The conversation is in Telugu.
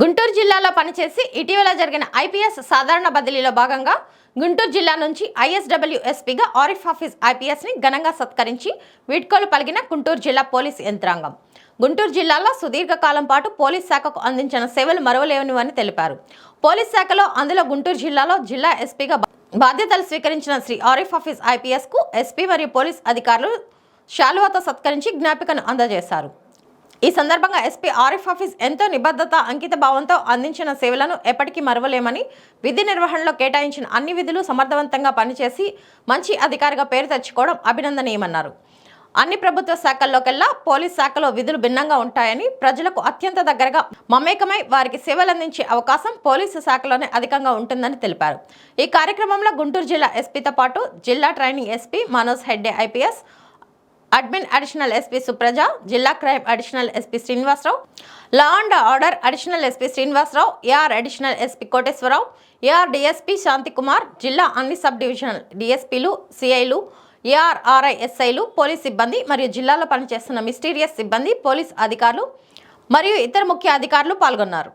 గుంటూరు జిల్లాలో పనిచేసి ఇటీవల జరిగిన ఐపీఎస్ సాధారణ బదిలీలో భాగంగా గుంటూరు జిల్లా నుంచి ఐఎస్డబ్ల్యూ ఎస్పీగా ఆరిఫ్ ఆఫీస్ ఐపీఎస్ని ఘనంగా సత్కరించి వీడ్కోలు పలిగిన గుంటూరు జిల్లా పోలీస్ యంత్రాంగం. గుంటూరు జిల్లాలో సుదీర్ఘకాలం పాటు పోలీస్ శాఖకు అందించిన సేవలు మరవలేనివని తెలిపారు. పోలీస్ శాఖలో అందులో గుంటూరు జిల్లాలో జిల్లా ఎస్పీగా బాధ్యతలు స్వీకరించిన శ్రీ ఆరిఫ్ ఆఫీస్ ఐపీఎస్కు ఎస్పీ మరియు పోలీస్ అధికారులు శాలువాతో సత్కరించి జ్ఞాపికను అందజేశారు. ఈ సందర్భంగా ఎస్పీ ఆర్ఎఫ్ ఆఫీస్ ఎంతో నిబద్ధత అంకిత భావంతో అందించిన సేవలను ఎప్పటికీ మరవలేమని విధి నిర్వహణలో కేటాయించిన అన్ని విధులు సమర్థవంతంగా పనిచేసి మంచి అధికారిగా పేరు తెచ్చుకోవడం అభినందనీయమన్నారు. అన్ని ప్రభుత్వ శాఖల్లోకెల్లా పోలీస్ శాఖలో విధులు భిన్నంగా ఉంటాయని ప్రజలకు అత్యంత దగ్గరగా మమేకమై వారికి సేవలందించే అవకాశం పోలీసు శాఖలోనే అధికంగా ఉంటుందని తెలిపారు. ఈ కార్యక్రమంలో గుంటూరు జిల్లా ఎస్పీతో పాటు జిల్లా training SP Manoj Hegde IPS admin additional SP Supraja జిల్లా crime additional SP Srinivasarao law and order additional SP Srinivasarao AR additional SP Koteswararao AR DSP Shanthikumar జిల్లా అన్ని సబ్ డివిజనల్ డిఎస్పీలు సిఐలు ఏఆర్ఆర్ఐ ఎస్ఐలు పోలీస్ సిబ్బంది మరియు జిల్లాలో పనిచేస్తున్న మిస్టీరియస్ సిబ్బంది పోలీస్ అధికారులు మరియు ఇతర ముఖ్య అధికారులు పాల్గొన్నారు.